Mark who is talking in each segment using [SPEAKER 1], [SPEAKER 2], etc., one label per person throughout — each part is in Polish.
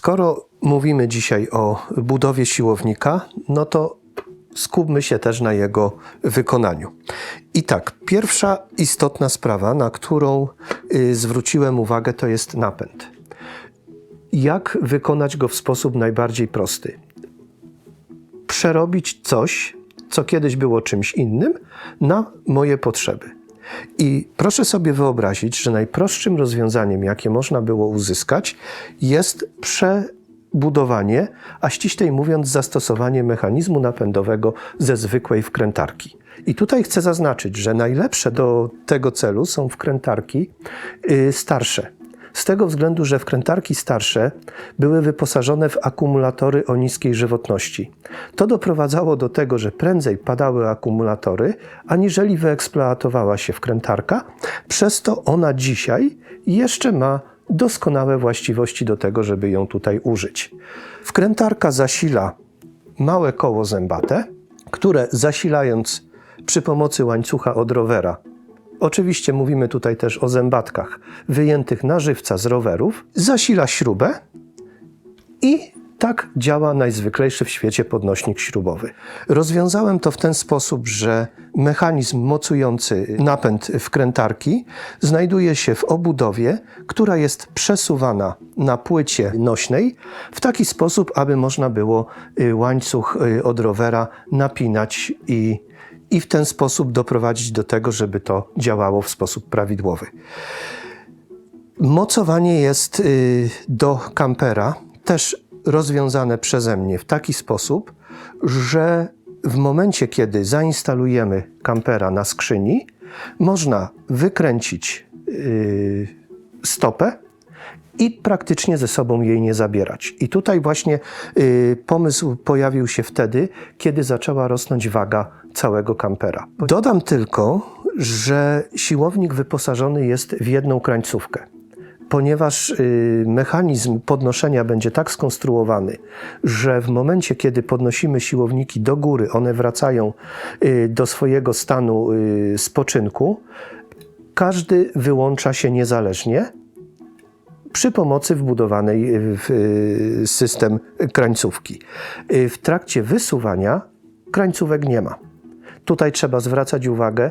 [SPEAKER 1] Skoro mówimy dzisiaj o budowie siłownika, no to skupmy się też na jego wykonaniu. I tak, pierwsza istotna sprawa, na którą y, zwróciłem uwagę, to jest napęd. Jak wykonać go w sposób najbardziej prosty? Przerobić coś, co kiedyś było czymś innym, na moje potrzeby. I proszę sobie wyobrazić, że najprostszym rozwiązaniem, jakie można było uzyskać, jest przebudowanie, a ściślej mówiąc, zastosowanie mechanizmu napędowego ze zwykłej wkrętarki. I tutaj chcę zaznaczyć, że najlepsze do tego celu są wkrętarki y, starsze. Z tego względu, że wkrętarki starsze były wyposażone w akumulatory o niskiej żywotności. To doprowadzało do tego, że prędzej padały akumulatory, aniżeli wyeksploatowała się wkrętarka, przez to ona dzisiaj jeszcze ma doskonałe właściwości do tego, żeby ją tutaj użyć. Wkrętarka zasila małe koło zębate, które zasilając przy pomocy łańcucha od rowera Oczywiście mówimy tutaj też o zębatkach wyjętych na żywca z rowerów. Zasila śrubę i tak działa najzwyklejszy w świecie podnośnik śrubowy. Rozwiązałem to w ten sposób, że mechanizm mocujący napęd wkrętarki znajduje się w obudowie, która jest przesuwana na płycie nośnej w taki sposób, aby można było y, łańcuch y, od rowera napinać i i w ten sposób doprowadzić do tego, żeby to działało w sposób prawidłowy. Mocowanie jest y, do kampera też rozwiązane przeze mnie w taki sposób, że w momencie, kiedy zainstalujemy kampera na skrzyni, można wykręcić y, stopę i praktycznie ze sobą jej nie zabierać. I tutaj właśnie y, pomysł pojawił się wtedy, kiedy zaczęła rosnąć waga całego kampera. Dodam tylko, że siłownik wyposażony jest w jedną krańcówkę. Ponieważ y, mechanizm podnoszenia będzie tak skonstruowany, że w momencie, kiedy podnosimy siłowniki do góry, one wracają y, do swojego stanu y, spoczynku, każdy wyłącza się niezależnie przy pomocy wbudowanej w system krańcówki. Y, W trakcie wysuwania krańcówek nie ma. Tutaj trzeba zwracać uwagę,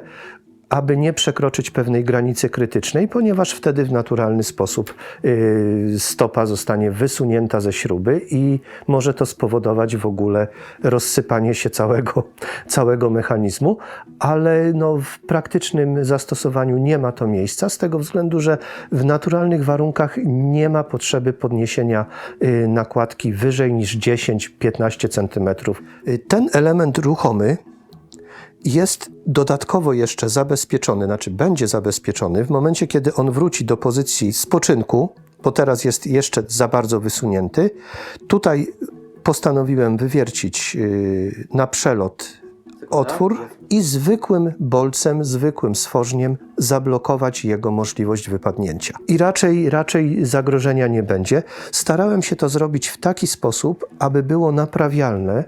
[SPEAKER 1] aby nie przekroczyć pewnej granicy krytycznej, ponieważ wtedy w naturalny sposób y, stopa zostanie wysunięta ze śruby i może to spowodować w ogóle rozsypanie się całego, całego mechanizmu, ale no, w praktycznym zastosowaniu nie ma to miejsca, z tego względu, że w naturalnych warunkach nie ma potrzeby podniesienia y, nakładki wyżej niż 10-15 cm. Y, Ten element ruchomy jest dodatkowo jeszcze zabezpieczony, znaczy będzie zabezpieczony w momencie, kiedy on wróci do pozycji spoczynku, bo teraz jest jeszcze za bardzo wysunięty. Tutaj postanowiłem wywiercić yy, na przelot otwór i zwykłym bolcem, zwykłym stworzniem zablokować jego możliwość wypadnięcia. I raczej, raczej zagrożenia nie będzie. Starałem się to zrobić w taki sposób, aby było naprawialne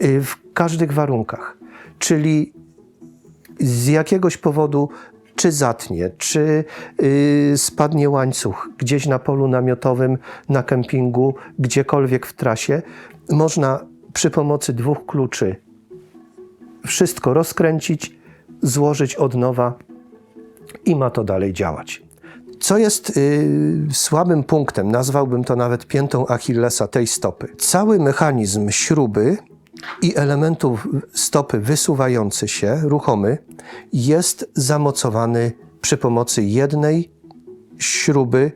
[SPEAKER 1] yy, w każdych warunkach czyli z jakiegoś powodu czy zatnie, czy yy, spadnie łańcuch gdzieś na polu namiotowym, na kempingu, gdziekolwiek w trasie, można przy pomocy dwóch kluczy wszystko rozkręcić, złożyć od nowa i ma to dalej działać. Co jest yy, słabym punktem, nazwałbym to nawet piętą Achillesa tej stopy. Cały mechanizm śruby i elementów stopy wysuwający się, ruchomy, jest zamocowany przy pomocy jednej śruby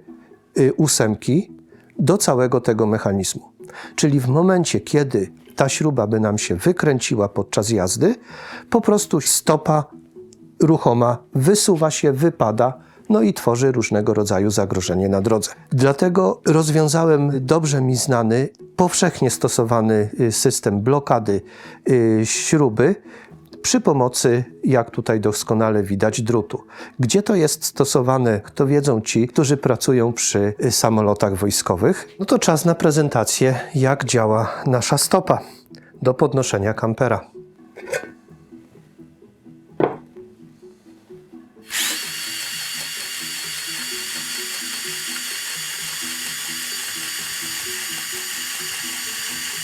[SPEAKER 1] y, ósemki do całego tego mechanizmu. Czyli w momencie, kiedy ta śruba by nam się wykręciła podczas jazdy, po prostu stopa ruchoma wysuwa się, wypada, no i tworzy różnego rodzaju zagrożenie na drodze. Dlatego rozwiązałem dobrze mi znany, powszechnie stosowany y, system blokady y, śruby przy pomocy, jak tutaj doskonale widać, drutu. Gdzie to jest stosowane, to wiedzą ci, którzy pracują przy y, samolotach wojskowych. No to czas na prezentację, jak działa nasza stopa do podnoszenia kampera. Thank you.